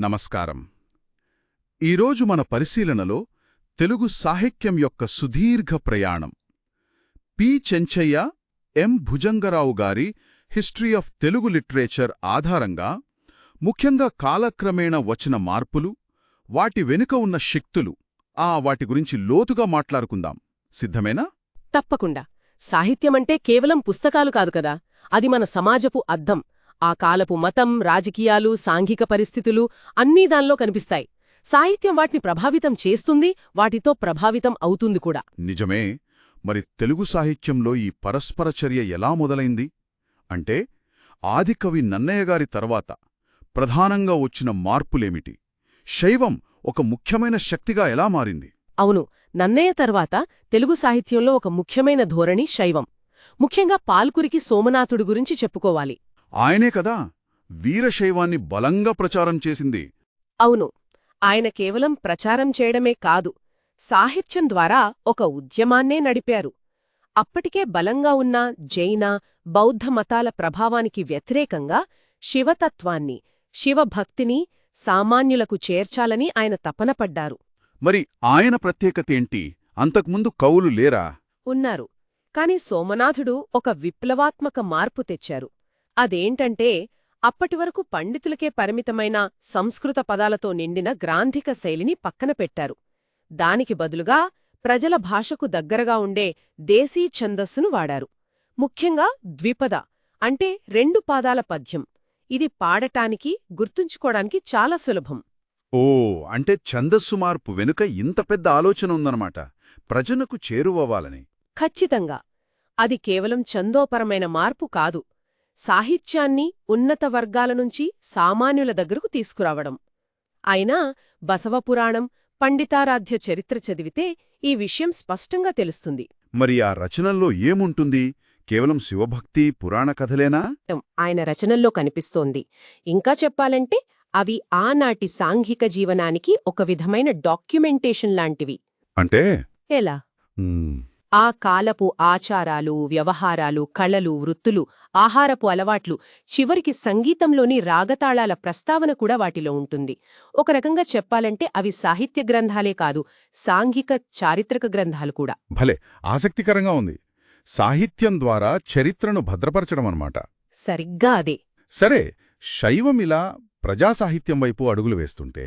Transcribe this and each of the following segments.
నమస్కారం. ఈరోజు మన పరిశీలనలో తెలుగు సాహిత్యం యొక్క సుదీర్ఘ ప్రయాణం. పి. చెంచయ్య ఎం. భుజంగరావు గారి హిస్టరీ ఆఫ్ తెలుగు లిటరేచర్ ఆధారంగా ముఖ్యంగా కాలక్రమేణా వచ్చిన మార్పులు వాటి వెనుక ఉన్న శక్తులు ఆ వాటి గురించి లోతుగా మాట్లాడుకుందాం. సిద్ధమేనా? తప్పకుండా. సాహిత్యమంటే కేవలం పుస్తకాలు కాదు కదా. అది మన సమాజపు అద్దం. ఆ కాలపు మతం రాజకీయాలు సాంఘిక పరిస్థితులు అన్నీ దానిలో కనిపిస్తాయి. సాహిత్యం వాటిని ప్రభావితం చేస్తుంది వాటితో ప్రభావితం అవుతుంది కూడా. నిజమే. మరి తెలుగు సాహిత్యంలో ఈ పరస్పర చర్య ఎలా మొదలైంది? అంటే ఆదికవి నన్నయ్య గారి తర్వాత ప్రధానంగా వచ్చిన మార్పులేమిటి? శైవం ఒక ముఖ్యమైన శక్తిగా ఎలా మారింది? అవును నన్నయ్య తర్వాత తెలుగు సాహిత్యంలో ఒక ముఖ్యమైన ధోరణి శైవం. ముఖ్యంగా పాల్కురికి సోమనాథుడి గురించి చెప్పుకోవాలి. ఆయనే కదా వీరశైవాన్ని బలంగా ప్రచారం చేసింది. అవును ఆయన కేవలం ప్రచారం చేయడమే కాదు సాహిత్యం ద్వారా ఒక ఉద్యమాన్నే నడిపారు. అప్పటికే బలంగా ఉన్న జైన బౌద్ధ మతాల ప్రభావానికి వ్యతిరేకంగా శివతత్వాన్ని శివభక్తిని సామాన్యులకు చేర్చాలని ఆయన తపనపడ్డారు మరి ఆయన ప్రత్యేకతేంటి అంతకుముందు కవులు లేరా? ఉన్నారు కాని సోమనాథుడు ఒక విప్లవాత్మక మార్పు తెచ్చారు. అదేంటంటే అప్పటివరకు పండితులకే పరిమితమైన సంస్కృత పదాలతో నిండిన గ్రాంధిక శైలిని పక్కన పెట్టారు. దానికి బదులుగా ప్రజల భాషకు దగ్గరగా ఉండే దేశీ ఛందస్సును వాడారు. ముఖ్యంగా ద్విపద అంటే రెండు పాదాల పద్యం. ఇది పాడటానికి గుర్తుంచుకోవడానికి చాలా సులభం. ఓ అంటే ఛందస్సు మార్పు వెనుక ఇంత పెద్ద ఆలోచన ఉందన్నమాట. ప్రజలకు చేరువవ్వాలని. ఖచ్చితంగా. అది కేవలం ఛందోపరమైన మార్పు కాదు. సాహిత్యాన్ని ఉన్నత వర్గాల నుంచి సామాన్యుల దగ్గరకు తీసుకురావడం. అయినా బసవపురాణం పండితారాధ్య చరిత్ర చదివితే ఈ విషయం స్పష్టంగా తెలుస్తుంది. మరి ఆ రచనల్లో ఏముంటుంది? కేవలం శివభక్తి పురాణ కథలేనా? ఆయన రచనల్లో కనిపిస్తోంది. ఇంకా చెప్పాలంటే అవి ఆనాటి సాంఘిక జీవనానికి ఒక విధమైన డాక్యుమెంటేషన్ లాంటివి. అంటే? ఎలా? ఆ కాలపు ఆచారాలు వ్యవహారాలు కళలు వృత్తులు ఆహారపు అలవాట్లు చివరికి సంగీతంలోని రాగతాళాల ప్రస్తావన కూడా వాటిలో ఉంటుంది. ఒక రకంగా చెప్పాలంటే అవి సాహిత్య గ్రంథాలే కాదు సాంఘిక చారిత్రక గ్రంథాలు కూడా. భలే! ఆసక్తికరంగా ఉంది. సాహిత్యం ద్వారా చరిత్రను భద్రపరచడం అన్నమాట. సరిగ్గా అదే. సరే శైవం ఇలా ప్రజాసాహిత్యం వైపు అడుగులు వేస్తుంటే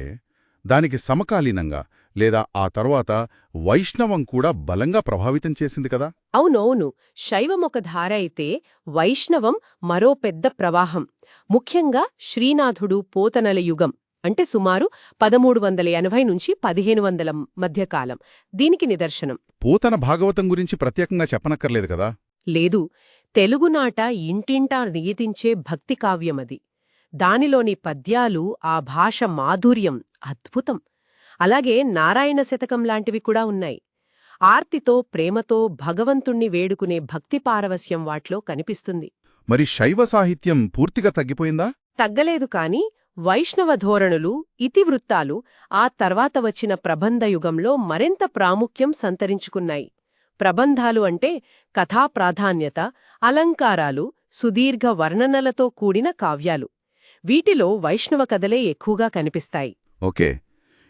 దానికి సమకాలీనంగా లేదా ఆ తర్వాత వైష్ణవం కూడా బలంగా ప్రభావితం చేసింది కదా? అవునవును. శైవం ఒక ధార అయితే వైష్ణవం మరో పెద్ద ప్రవాహం. ముఖ్యంగా శ్రీనాథుడు పోతనల యుగం అంటే సుమారు పదమూడు వందల ఎనభై నుంచి పదిహేను వందల మధ్యకాలం దీనికి నిదర్శనం. పూతన భాగవతం గురించి ప్రత్యేకంగా చెప్పనక్కర్లేదు కదా? లేదు. తెలుగునాట ఇంటింటా నియతించే భక్తి కావ్యమది. దానిలోని పద్యాలు ఆ భాష మాధుర్యం అద్భుతం. అలాగే నారాయణ శతకం లాంటివి కూడా ఉన్నాయి. ఆర్తితో ప్రేమతో భగవంతుణ్ణి వేడుకునే భక్తి పారవస్యం వాట్లో కనిపిస్తుంది. మరి శైవ సాహిత్యం పూర్తిగా తగ్గిపోయిందా? తగ్గలేదు కాని వైష్ణవ ధోరణులు ఇతివృత్తాలు ఆ తర్వాత వచ్చిన ప్రబంధయుగంలో మరింత ప్రాముఖ్యం సంతరించుకున్నాయి. ప్రబంధాలు అంటే కథా ప్రాధాన్యత అలంకారాలు సుదీర్ఘ వర్ణనలతో కూడిన కావ్యాలు. వీటిలో వైష్ణవ కథలే ఎక్కువగా కనిపిస్తాయి. ఓకే.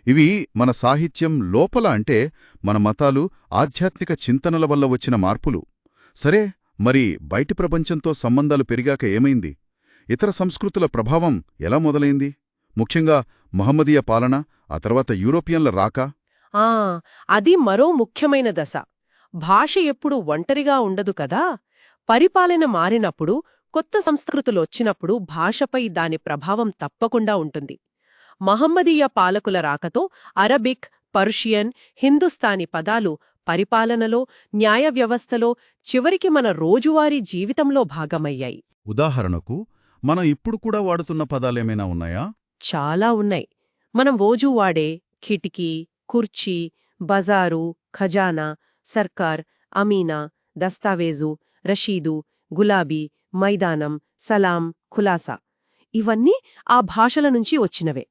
ఇవి మన సాహిత్యం లోపల అంటే మన మతాలు ఆధ్యాత్మిక చింతనల వల్ల వచ్చిన మార్పులు. సరే మరి బయటి ప్రపంచంతో సంబంధాలు పెరిగాక ఏమైంది? ఇతర సంస్కృతుల ప్రభావం ఎలా మొదలైంది? ముఖ్యంగా మహమ్మదీయ పాలన ఆ తర్వాత యూరోపియన్ల రాక? ఆ అది మరో ముఖ్యమైన దశ. భాష ఎప్పుడు ఒంటరిగా ఉండదు కదా? పరిపాలన మారినప్పుడు కొత్త సంస్కృతులొచ్చినప్పుడు భాషపై దాని ప్రభావం తప్పకుండా ఉంటుంది. మహమ్మదీయ పాలకుల రాకతో అరబిక్ పర్షియన్ హిందుస్థానీ పదాలు పరిపాలనలో న్యాయ వ్యవస్థలో చివరికి మన రోజువారీ జీవితంలో భాగమయ్యాయి. ఉదాహరణకు మనం ఇప్పుడు కూడా వాడుతున్న పదాలేమైనా ఉన్నాయా? చాలా ఉన్నాయి. మనం రోజూ వాడే కిటికీ కుర్చీ బజారు ఖజానా సర్కార్ అమీనా దస్తావేజు రషీదు గులాబీ మైదానం సలాం ఖులాసా. ఇవన్నీ ఆ భాషల నుంచి వచ్చినవే.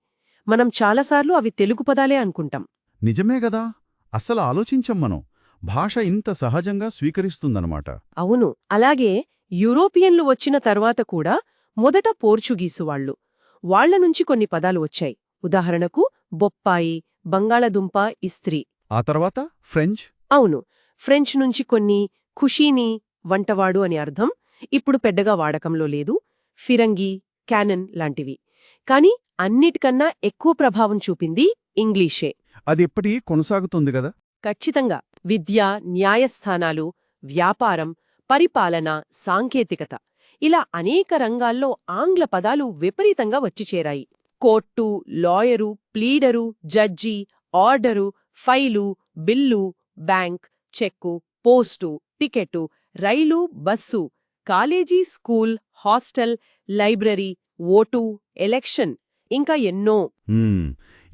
మనం చాలాసార్లు అవి తెలుగు పదాలే అనుకుంటాం. నిజమే గదా అసలు ఆలోచించం మనం. భాష ఇంత సహజంగా స్వీకరిస్తుందన్నమాట. అవును. అలాగే యూరోపియన్లు వచ్చిన తర్వాత కూడా మొదట పోర్చుగీసు వాళ్ళు. వాళ్ళ నుంచి కొన్ని పదాలు వచ్చాయి. ఉదాహరణకు బొప్పాయి బంగాళదుంప ఇస్త్రీ. ఆ తర్వాత ఫ్రెంచ్? అవును. ఫ్రెంచ్ నుంచి కొన్ని ఖుషీని వంటవాడు అని అర్థం. ఇప్పుడు పెద్దగా వాడకంలో లేదు. ఫిరంగి క్యానన్ లాంటివి. కాని అన్నిటికన్నా ఎక్కువ ప్రభావం చూపింది ఇంగ్లీషే. అది ఎప్పటికీ కొనసాగుతుంది కదా? ఖచ్చితంగా. విద్య న్యాయస్థానాలు వ్యాపారం పరిపాలన సాంకేతికత ఇలా అనేక రంగాల్లో ఆంగ్ల పదాలు విపరీతంగా వచ్చి చేరాయి. Court lawyer pleader judge order file bill bank cheque post ticket rail bus college school hostel library vote election ఇంకా ఎన్నో.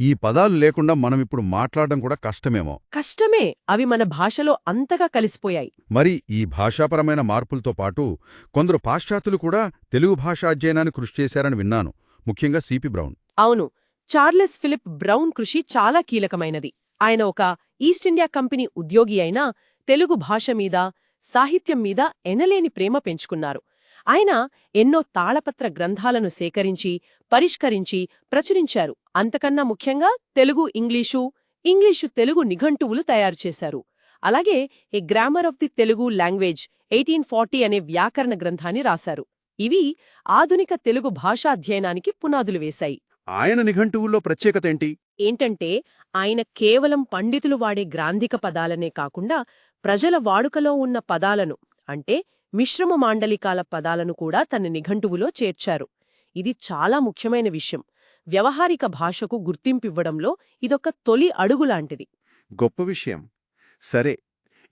ఈ పదాలు లేకుండా మనం ఇప్పుడు మాట్లాడడం కూడా కష్టమేమో. కష్టమే. అవి మన భాషలో అంతగా కలిసిపోయాయి. మరి ఈ భాషాపరమైన మార్పులతో పాటు కొందరు పాశ్చాత్యులు కూడా తెలుగు భాషా అధ్యయనాన్ని కృషి చేశారని విన్నాను. ముఖ్యంగా సిపి బ్రౌన్. అవును. చార్లెస్ ఫిలిప్ బ్రౌన్ కృషి చాలా కీలకమైనది. ఆయన ఒక ఈస్ట్ ఇండియా కంపెనీ ఉద్యోగి అయినా తెలుగు భాష మీద సాహిత్యం మీద ఎనలేని ప్రేమ పెంచుకున్నారు. ఆయన ఎన్నో తాళపత్ర గ్రంథాలను సేకరించి పరిష్కరించి ప్రచురించారు. అంతకన్నా ముఖ్యంగా తెలుగు ఇంగ్లీషు ఇంగ్లీషు తెలుగు నిఘంటువులు తయారుచేశారు అలాగే a grammar of the Telugu language eighteen forty అనే వ్యాకరణ గ్రంథాన్ని రాశారు. ఇవి ఆధునిక తెలుగు భాషాధ్యయనానికి పునాదులు వేశాయి. ఆయన నిఘంటువుల్లో ప్రత్యేకత ఏంటి? ఏంటంటే ఆయన కేవలం పండితులు వాడే గ్రాంధిక పదాలనే కాకుండా ప్రజల వాడుకలో ఉన్న పదాలను అంటే మిశ్రమ మాండలికాల పదాలను కూడా తన నిఘంటువులో చేర్చారు. ఇది చాలా ముఖ్యమైన విషయం. వ్యవహారిక భాషకు గుర్తింపివ్వడంలో ఇదొక తొలి అడుగులాంటిది. గొప్ప విషయం. సరే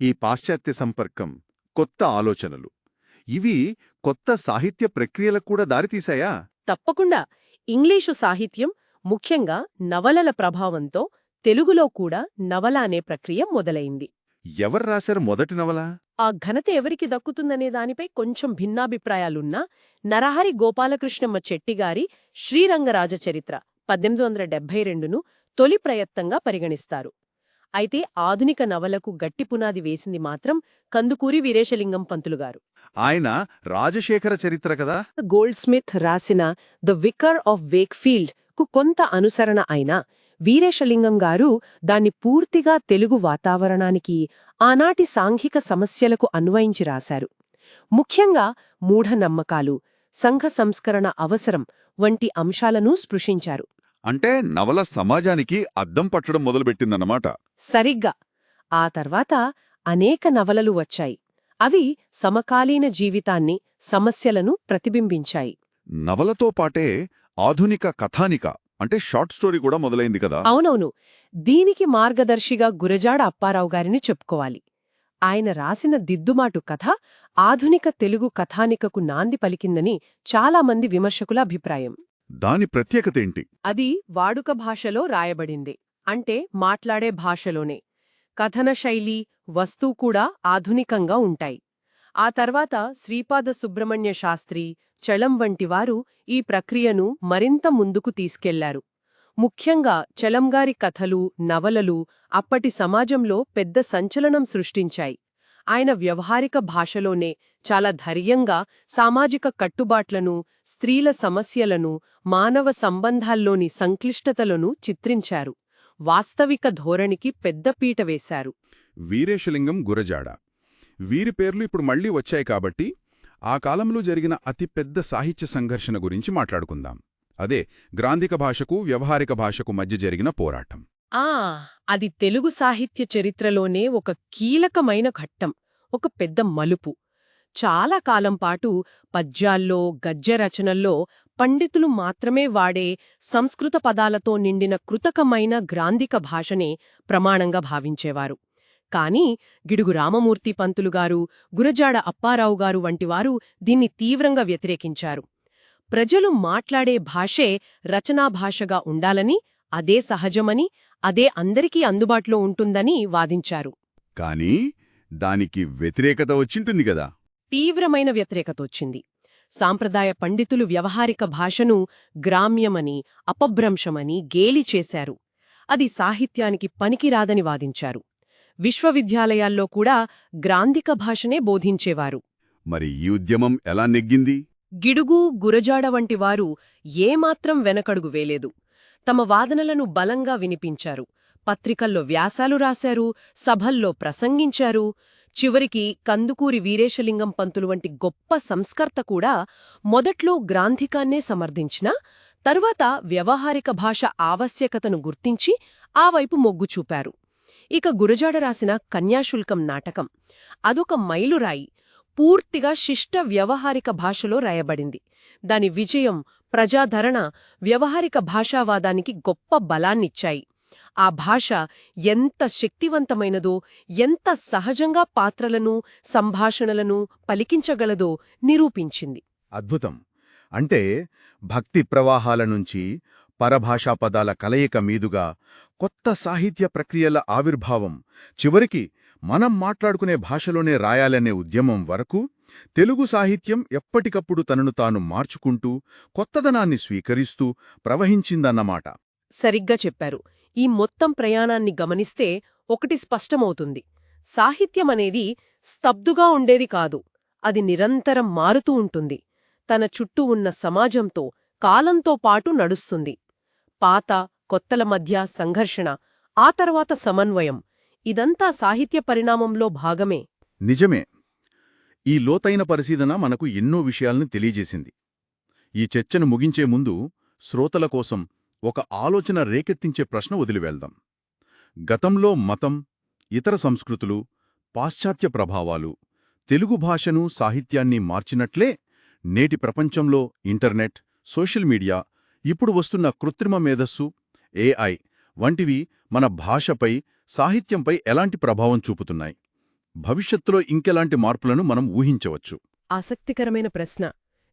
ఈ పాశ్చాత్య సంపర్కం కొత్త ఆలోచనలు. ఇవి కొత్త సాహిత్య ప్రక్రియలకు కూడా దారితీశాయా? తప్పకుండా. ఇంగ్లీషు సాహిత్యం ముఖ్యంగా నవలల ప్రభావంతో తెలుగులో కూడా నవల అనే ప్రక్రియ మొదలైంది. ఎవరు రాశారు మొదటి నవల? ఆ ఘనత ఎవరికి దక్కుతుందనే దానిపై కొంచెం భిన్నాభిప్రాయాలున్నా నరహరి గోపాలకృష్ణమ్మ చెట్టిగారి శ్రీరంగరాజ చరిత్ర పద్దెనిమిది వందల డెబ్బై రెండును తొలి ప్రయత్నంగా పరిగణిస్తారు. అయితే ఆధునిక నవలకు గట్టి పునాది వేసింది మాత్రం కందుకూరి వీరేశలింగం పంతులుగారు ఆయన రాజశేఖర చరిత్ర కదా? గోల్డ్ స్మిత్ రాసిన ద వికర్ ఆఫ్ వేక్ఫీల్డ్కు కొంత అనుసరణ అయినా వీరేశలింగం గారు దాన్ని పూర్తిగా తెలుగు వాతావరణానికి ఆనాటి సాంఘిక సమస్యలకు అన్వయించి రాశారు. ముఖ్యంగా మూఢనమ్మకాలు సంఘ సంస్కరణ అవసరం వంటి అంశాలను స్పృశించారు. అంటే నవల సమాజానికి అద్దం పట్టడం మొదలుపెట్టిందన్నమాట. సరిగ్గా. ఆ తర్వాత అనేక నవలలు వచ్చాయి. అవి సమకాలీన జీవితాన్ని సమస్యలను ప్రతిబింబించాయి. నవలతో పాటే ఆధునిక కథానిక అంటే షార్ట్ స్టోరీ కూడా మొదలైంది కదా? అవునవును. దీనికి మార్గదర్శిగా గురజాడ అప్పారావు గారిని చెప్పుకోవాలి. ఆయన రాసిన దిద్దుమాటు కథ ఆధునిక తెలుగు కథానికకు నాంది పలికిందని చాలామంది విమర్శకుల అభిప్రాయం. దాని ప్రత్యేకతేంటి అది వాడుక భాషలో రాయబడింది. అంటే మాట్లాడే భాషలోనే. కథన శైలి వస్తువు కూడా ఆధునికంగా ఉంటాయి. ఆ తర్వాత శ్రీపాద సుబ్రహ్మణ్య శాస్త్రి చలం వంటివారు ఈ ప్రక్రియను మరింత ముందుకు తీసుకెళ్ళారు. ముఖ్యంగా చలంగారి కథలు నవలలు అప్పటి సమాజంలో పెద్ద సంచలనం సృష్టించాయి. ఆయన వ్యవహారిక భాషలోనే చాలా ధైర్యంగా సామాజిక కట్టుబాట్లను స్త్రీల సమస్యలను మానవ సంబంధాల్లోని సంక్లిష్టతలను చిత్రించారు. వాస్తవిక ధోరణికి పెద్దపీట వేశారు. వీరేశలింగం గురజాడ. వీరి పేర్లు ఇప్పుడు మళ్ళీ వచ్చాయి కాబట్టి ఆ కాలంలో జరిగిన అతిపెద్ద సాహిత్య సంఘర్షణ గురించి మాట్లాడుకుందాం. అదే గ్రాంధిక భాషకు వ్యవహారిక భాషకు మధ్య జరిగిన పోరాటం. ఆ అది తెలుగు సాహిత్య చరిత్రలోనే ఒక కీలకమైన ఘట్టం ఒక పెద్ద మలుపు. చాలా కాలం పాటు పద్యాల్లో గద్యరచనల్లో పండితులు మాత్రమే వాడే సంస్కృత పదాలతో నిండిన కృతకమైన గ్రాంధిక భాషనే ప్రమాణంగా భావించేవారు. కాని గిడుగు రామమూర్తి పంతులుగారు గురజాడ అప్పారావు గారు వంటివారు దీన్ని తీవ్రంగా వ్యతిరేకించారు. ప్రజలు మాట్లాడే భాషే రచనా భాషగా ఉండాలని అదే సహజమని అదే అందరికీ అందుబాటులో ఉంటుందని వాదించారు. కానీ దానికి వ్యతిరేకత వచ్చింటుంది కదా. తీవ్రమైన వ్యతిరేకత వచ్చింది. సాంప్రదాయ పండితులు వ్యవహారిక భాషను గ్రామ్యమని అపభ్రంశమని గేలి చేశారు. అది సాహిత్యానికి పనికిరాదని వాదించారు. విశ్వవిద్యాలయాల్లో కూడా గ్రాంధిక భాషనే బోధించేవారు. మరి ఈ ఉద్యమం ఎలా నెగ్గింది? గిడుగు గురజాడ వంటి వారు ఏమాత్రం వెనకడుగు వేలేదు. తమ వాదనలను బలంగా వినిపించారు. పత్రికల్లో వ్యాసాలు రాశారు సభల్లో ప్రసంగించారు. చివరికి కందుకూరి వీరేశలింగం పంతులు వంటి గొప్ప సంస్కర్త కూడా మొదట్లో గ్రాంధికాన్నే సమర్థించినా తరువాత వ్యవహారిక భాష ఆవశ్యకతను గుర్తించి ఆ వైపు మొగ్గు చూపారు. ఇక గురజాడ రాసిన కన్యాశుల్కం నాటకం. అదొక మైలురాయి పూర్తిగా శిష్ట వ్యవహారిక భాషలో రాయబడింది. దాని విజయం ప్రజాధరణ వ్యవహారిక భాషావాదానికి గొప్ప బలాన్నిచ్చాయి. ఆ భాష ఎంత శక్తివంతమైనదో ఎంత సహజంగా పాత్రలను సంభాషణలను పలికించగలదో నిరూపించింది. అద్భుతం. అంటే భక్తి ప్రవాహాల నుంచి పరభాషా పదాల కలయిక మీదుగా కొత్త సాహిత్య ప్రక్రియల ఆవిర్భావం చివరికి మనం మాట్లాడుకునే భాషలోనే రాయాలనే ఉద్యమం వరకు తెలుగు సాహిత్యం ఎప్పటికప్పుడు తనను తాను మార్చుకుంటూ కొత్తదనాన్ని స్వీకరిస్తూ ప్రవహించిందన్నమాట. సరిగ్గా చెప్పారు. ఈ మొత్తం ప్రయాణాన్ని గమనిస్తే ఒకటి స్పష్టమవుతుంది. సాహిత్యమనేది స్తబ్దుగా ఉండేది కాదు. అది నిరంతరం మారుతూ ఉంటుంది. తన చుట్టూ ఉన్న సమాజంతో కాలంతో పాటు నడుస్తుంది. పాత కొత్తల మధ్య సంఘర్షణ ఆ తర్వాత సమన్వయం. ఇదంతా సాహిత్య పరిణామంలో భాగమే. నిజమే. ఈ లోతైన పరిశీలన మనకు ఎన్నో విషయాలను తెలియజేసింది. ఈ చర్చను ముగించే ముందు శ్రోతల కోసం ఒక ఆలోచన రేకెత్తించే ప్రశ్న వదిలివెళ్దాం. గతంలో మతం ఇతర సంస్కృతులు పాశ్చాత్య ప్రభావాలు తెలుగు భాషను సాహిత్యాన్ని మార్చినట్లే నేటి ప్రపంచంలో ఇంటర్నెట్ సోషల్ మీడియా ఇప్పుడు వస్తున్న కృత్రిమ మేధస్సు ఏఐ వంటివి మన భాషపై సాహిత్యంపై ఎలాంటి ప్రభావం చూపుతున్నాయి? భవిష్యత్తులో ఇంకెలాంటి మార్పులను మనం ఊహించవచ్చు? ఆసక్తికరమైన ప్రశ్న.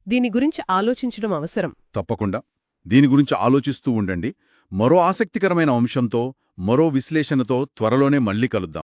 దీని గురించి ఆలోచించడం అవసరం. తప్పకుండా. దీని గురించి ఆలోచిస్తూ ఉండండి. మరో ఆసక్తికరమైన అంశంతో మరో విశ్లేషణతో త్వరలోనే మళ్ళీ కలుద్దాం.